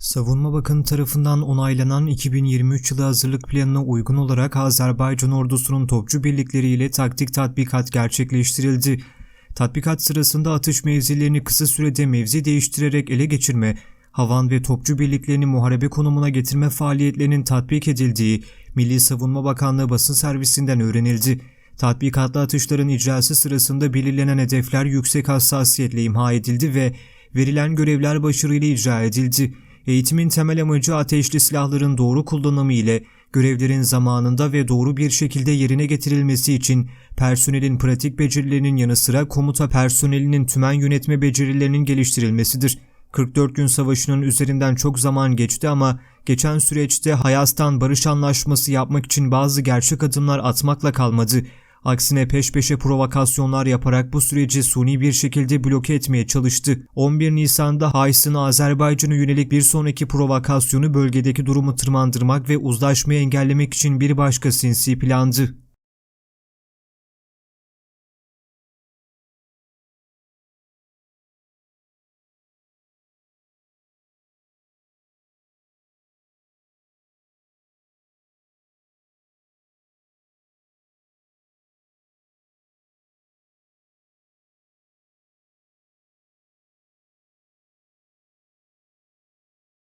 Savunma Bakanı tarafından onaylanan 2023 yılı hazırlık planına uygun olarak Azerbaycan ordusunun topçu birlikleriyle taktik tatbikat gerçekleştirildi. Tatbikat sırasında atış mevzilerini kısa sürede mevzi değiştirerek ele geçirme, havan ve topçu birliklerini muharebe konumuna getirme faaliyetlerinin tatbik edildiği Milli Savunma Bakanlığı basın servisinden öğrenildi. Tatbikatlı atışların icrası sırasında belirlenen hedefler yüksek hassasiyetle imha edildi ve verilen görevler başarıyla icra edildi. Eğitimin temel amacı ateşli silahların doğru kullanımı ile görevlerin zamanında ve doğru bir şekilde yerine getirilmesi için personelin pratik becerilerinin yanı sıra komuta personelinin tümen yönetme becerilerinin geliştirilmesidir. 44 gün savaşının üzerinden çok zaman geçti ama geçen süreçte Hayas'tan barış anlaşması yapmak için bazı gerçek adımlar atmakla kalmadı. Aksine peş peşe provokasyonlar yaparak bu süreci suni bir şekilde bloke etmeye çalıştı. 11 Nisan'da Hays'ın Azerbaycan'a yönelik bir sonraki provokasyonu bölgedeki durumu tırmandırmak ve uzlaşmayı engellemek için bir başka sinsi plandı.